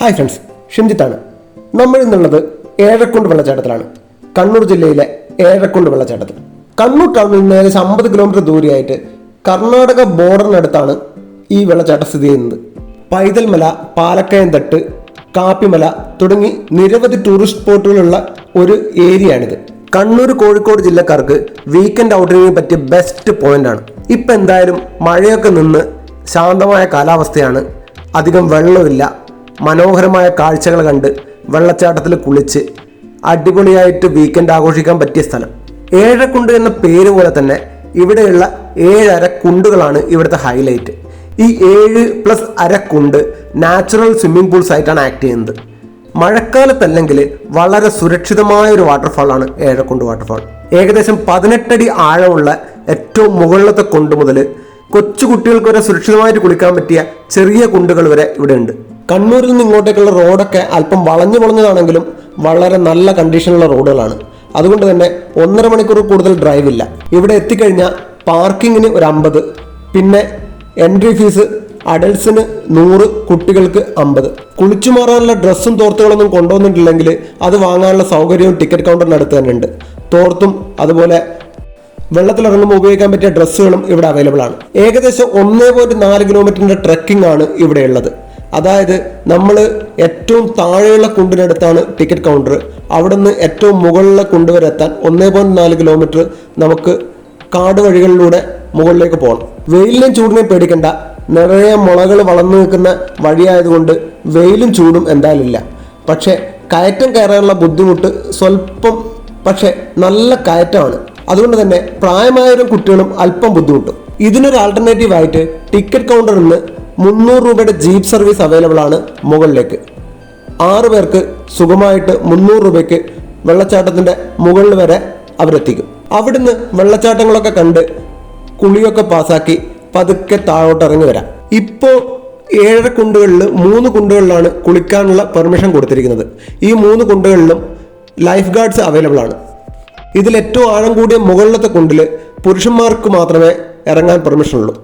Hi friends ഷിംജിത്താണ്. നമ്മൾ ഇന്നുള്ളത് ഏഴക്കുണ്ട് വെള്ളച്ചാട്ടത്തിലാണ്. കണ്ണൂർ ജില്ലയിലെ ഏഴക്കുണ്ട് വെള്ളച്ചാട്ടത്തിൽ. കണ്ണൂർ ടൗണിൽ നിന്ന് ഏകദേശം അമ്പത് കിലോമീറ്റർ ദൂരെയായിട്ട് കർണാടക ബോർഡറിനടുത്താണ് ഈ വെള്ളച്ചാട്ടം സ്ഥിതി ചെയ്യുന്നത്. പൈതൽമല പാലക്കയംതട്ട് കാപ്പിമല തുടങ്ങി നിരവധി ടൂറിസ്റ്റ് സ്പോട്ടുകളുള്ള ഒരു ഏരിയയാണിത് കണ്ണൂർ കോഴിക്കോട് ജില്ലക്കാർക്ക് വീക്കെൻഡ് ഔട്ടിങ്ങിന് പറ്റിയ ബെസ്റ്റ് പോയിന്റാണ് ഇപ്പം എന്തായാലും മഴയൊക്കെ നിന്ന് ശാന്തമായ കാലാവസ്ഥയാണ്. അധികം വെള്ളമില്ല. മനോഹരമായ കാഴ്ചകൾ കണ്ട് വെള്ളച്ചാട്ടത്തിൽ കുളിച്ച് അടിപൊളിയായിട്ട് വീക്കെൻഡ് ആഘോഷിക്കാൻ പറ്റിയ സ്ഥലം. ഏഴക്കുണ്ട് എന്ന പേര് പോലെ തന്നെ ഇവിടെയുള്ള ഏഴര കുണ്ടുകളാണ് ഇവിടുത്തെ ഹൈലൈറ്റ് ഈ ഏഴ് പ്ലസ് അരക്കുണ്ട് നാച്ചുറൽ സ്വിമ്മിംഗ് പൂൾസ് ആയിട്ടാണ് ആക്ട് ചെയ്യുന്നത്. മഴക്കാലത്തല്ലെങ്കിൽ വളരെ സുരക്ഷിതമായ ഒരു വാട്ടർഫാളാണ് ഏഴക്കുണ്ട് വാട്ടർഫാൾ ഏകദേശം പതിനെട്ടടി ആഴമുള്ള ഏറ്റവും മുകളിലത്തെ കുണ്ട് മുതൽ കൊച്ചു കുട്ടികൾക്ക് വരെ സുരക്ഷിതമായിട്ട് കുളിക്കാൻ പറ്റിയ ചെറിയ കുണ്ടുകൾ വരെ ഇവിടെ ഉണ്ട് കണ്ണൂരിൽ നിന്ന് ഇങ്ങോട്ടേക്കുള്ള റോഡൊക്കെ അല്പം വളഞ്ഞു വളഞ്ഞതാണെങ്കിലും വളരെ നല്ല കണ്ടീഷനുള്ള റോഡുകളാണ്. അതുകൊണ്ട് തന്നെ ഒന്നര മണിക്കൂർ കൂടുതൽ ഡ്രൈവ് ഇല്ല. ഇവിടെ എത്തിക്കഴിഞ്ഞാൽ പാർക്കിങ്ങിന് ഒരു അമ്പത് പിന്നെ എൻട്രി ഫീസ് അഡൽട്സിന് നൂറ് കുട്ടികൾക്ക് അമ്പത്. കുളിച്ചു മാറാനുള്ള ഡ്രസ്സും തോർത്തുകളൊന്നും കൊണ്ടുവന്നിട്ടില്ലെങ്കിൽ അത് വാങ്ങാനുള്ള സൗകര്യവും ടിക്കറ്റ് കൗണ്ടറിനടുത്ത് തന്നെ ഉണ്ട്. തോർത്തും അതുപോലെ വെള്ളത്തിലിറങ്ങുമ്പോൾ ഉപയോഗിക്കാൻ പറ്റിയ ഡ്രസ്സുകളും ഇവിടെ അവൈലബിൾ ആണ്. ഏകദേശം ഒന്നേ പോയിന്റ് നാല് കിലോമീറ്ററിന്റെ ട്രെക്കിംഗ് ആണ് ഇവിടെ ഉള്ളത്. അതായത് നമ്മൾ ഏറ്റവും താഴെയുള്ള കുണ്ടിനടുത്താണ് ടിക്കറ്റ് കൗണ്ടർ അവിടുന്ന് ഏറ്റവും മുകളിലെ കുണ്ട് ഒന്നേ പോയിന്റ് നാല് കിലോമീറ്റർ നമുക്ക് കാട് വഴികളിലൂടെ മുകളിലേക്ക് പോകണം. വെയിലിനെയും ചൂടിനെയും പേടിക്കണ്ട. നിറയെ മുളകൾ വളർന്നു നിൽക്കുന്ന വഴിയായതുകൊണ്ട് വെയിലും ചൂടും എന്തായാലും ഇല്ല. പക്ഷേ കയറ്റം കയറാനുള്ള ബുദ്ധിമുട്ട് സ്വല്പം പക്ഷേ നല്ല കയറ്റമാണ്. അതുകൊണ്ട് തന്നെ പ്രായമായവരും കുട്ടികളും അല്പം ബുദ്ധിമുട്ടും. ഇതിനൊരു ആൾട്ടർനേറ്റീവ് ആയിട്ട് ടിക്കറ്റ് കൗണ്ടറിൽ നിന്ന് മുന്നൂറ് രൂപയുടെ ജീപ്പ് സർവീസ് അവൈലബിൾ ആണ് മുകളിലേക്ക്. ആറ് പേർക്ക് സുഖമായിട്ട് മുന്നൂറ് രൂപയ്ക്ക് വെള്ളച്ചാട്ടത്തിന്റെ മുകളിൽ വരെ അവരെത്തിക്കും. അവിടുന്ന് വെള്ളച്ചാട്ടങ്ങളൊക്കെ കണ്ട് കുളിയൊക്കെ പാസാക്കി പതുക്കെ താഴോട്ട് ഇറങ്ങി വരാം. ഇപ്പോൾ ഏഴര കുണ്ടുകളിൽ മൂന്ന് കുണ്ടുകളിലാണ് കുളിക്കാനുള്ള പെർമിഷൻ കൊടുത്തിരിക്കുന്നത്. ഈ മൂന്ന് കുണ്ടുകളിലും ലൈഫ് ഗാർഡ്സ് അവൈലബിൾ ആണ്. ഇതിൽ ഏറ്റവും ആഴം കൂടിയ മുകളിലത്തെ കുണ്ടിൽ പുരുഷന്മാർക്ക് മാത്രമേ ഇറങ്ങാൻ പെർമിഷൻ ഉള്ളൂ.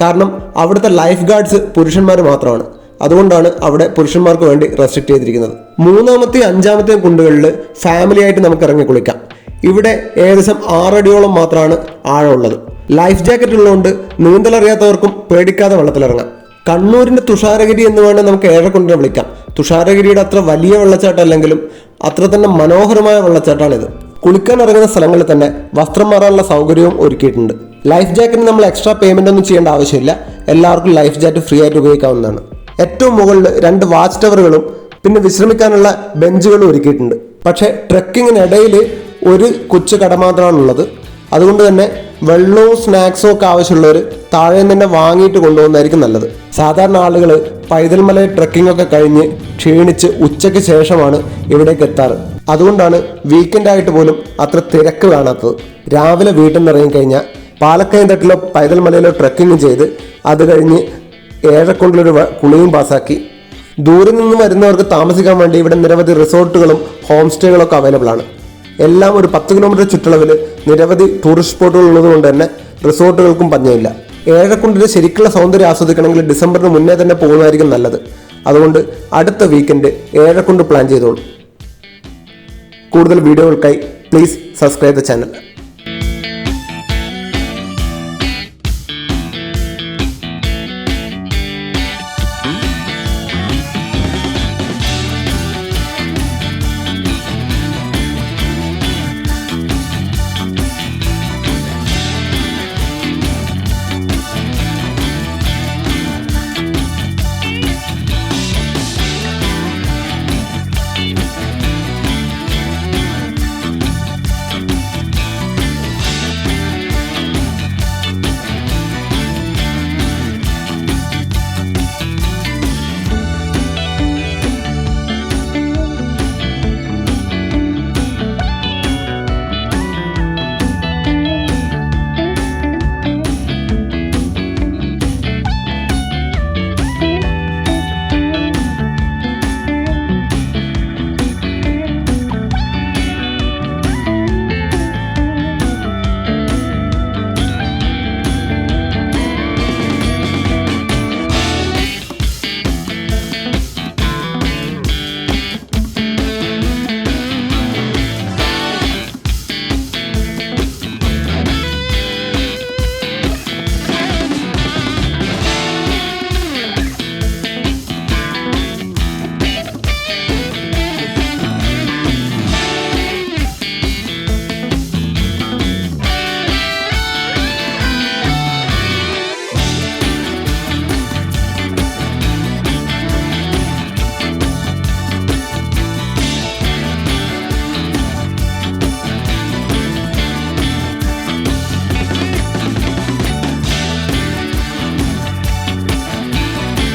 കാരണം അവിടുത്തെ ലൈഫ് ഗാർഡ്സ് പുരുഷന്മാർ മാത്രമാണ്. അതുകൊണ്ടാണ് അവിടെ പുരുഷന്മാർക്ക് വേണ്ടി റെസ്ട്രിക്ട് ചെയ്തിരിക്കുന്നത്. മൂന്നാമത്തെയും അഞ്ചാമത്തെയും കുണ്ടുകളിൽ ഫാമിലി ആയിട്ട് നമുക്ക് ഇറങ്ങി കുളിക്കാം. ഇവിടെ ഏകദേശം ആറടിയോളം മാത്രമാണ് ആഴമുള്ളത്. ലൈഫ് ജാക്കറ്റ് ഉള്ളതുകൊണ്ട് നീന്തലറിയാത്തവർക്കും പേടിക്കാതെ വെള്ളത്തിലിറങ്ങാം. കണ്ണൂരിന്റെ തുഷാരഗിരി എന്ന് വേണേൽ നമുക്ക് ഏഴെക്കൊണ്ടിനെ വിളിക്കാം. തുഷാരഗിരിയുടെ അത്ര വലിയ വെള്ളച്ചാട്ടം അല്ലെങ്കിലും അത്ര തന്നെ മനോഹരമായ വെള്ളച്ചാട്ടമാണിത് കുളിക്കാൻ ഇറങ്ങുന്ന സ്ഥലങ്ങളിൽ തന്നെ വസ്ത്രം മാറാനുള്ള സൗകര്യവും ഒരുക്കിയിട്ടുണ്ട്. ലൈഫ് ജാക്കറ്റിന് നമ്മൾ എക്സ്ട്രാ പേയ്മെന്റ് ഒന്നും ചെയ്യേണ്ട ആവശ്യമില്ല. എല്ലാവർക്കും ലൈഫ് ജാക്കറ്റ് ഫ്രീ ആയിട്ട് ഉപയോഗിക്കാവുന്നതാണ്. ഏറ്റവും മുകളിൽ രണ്ട് വാച്ച് ടവറുകളും പിന്നെ വിശ്രമിക്കാനുള്ള ബെഞ്ചുകളും ഒരുക്കിയിട്ടുണ്ട്. പക്ഷേ ട്രക്കിങ്ങിനിടയിൽ ഒരു കൊച്ചു കട മാത്രമാണുള്ളത്. അതുകൊണ്ട് തന്നെ വെള്ളവും സ്നാക്സും ഒക്കെ ആവശ്യമുള്ളവർ താഴെ തന്നെ വാങ്ങിയിട്ട് കൊണ്ടുപോകുന്നതായിരിക്കും നല്ലത്. സാധാരണ ആളുകൾ പൈതൽമല ട്രക്കിംഗ് ഒക്കെ കഴിഞ്ഞ് ക്ഷീണിച്ച് ഉച്ചയ്ക്ക് ശേഷമാണ് ഇവിടേക്ക് എത്താറ്. അതുകൊണ്ടാണ് വീക്കെൻഡ് ആയിട്ട് പോലും അത്ര തിരക്ക് കാണാത്തത്. രാവിലെ വീട്ടിൽ നിന്ന് ഇറങ്ങിക്കഴിഞ്ഞാൽ പാലക്കയം തട്ടിലോ പൈതൽമലയിലോ ട്രക്കിംഗ് ചെയ്ത് അത് കഴിഞ്ഞ് ഏഴക്കൊണ്ടിലൊരു കുളിയും പാസാക്കി ദൂരെ നിന്ന് വരുന്നവർക്ക് താമസിക്കാൻ വേണ്ടി ഇവിടെ നിരവധി റിസോർട്ടുകളും ഹോം സ്റ്റേകളൊക്കെ അവൈലബിൾ ആണ്. എല്ലാം ഒരു പത്ത് കിലോമീറ്റർ ചുറ്റളവിൽ നിരവധി ടൂറിസ്റ്റ് സ്പോട്ടുകൾ ഉള്ളതുകൊണ്ട് തന്നെ റിസോർട്ടുകൾക്കും പഞ്ഞമില്ല ഏഴക്കുണ്ടിന്റെ ശരിക്കുള്ള സൗന്ദര്യം ആസ്വദിക്കണമെങ്കിൽ ഡിസംബറിന് മുന്നേ തന്നെ പോകുന്നതായിരിക്കും നല്ലത്. അതുകൊണ്ട് അടുത്ത വീക്കെൻഡ് ഏഴക്കുണ്ട് പ്ലാൻ ചെയ്തോളൂ. കൂടുതൽ വീഡിയോകൾക്കായി പ്ലീസ് സബ്സ്ക്രൈബ് ദ ചാനൽ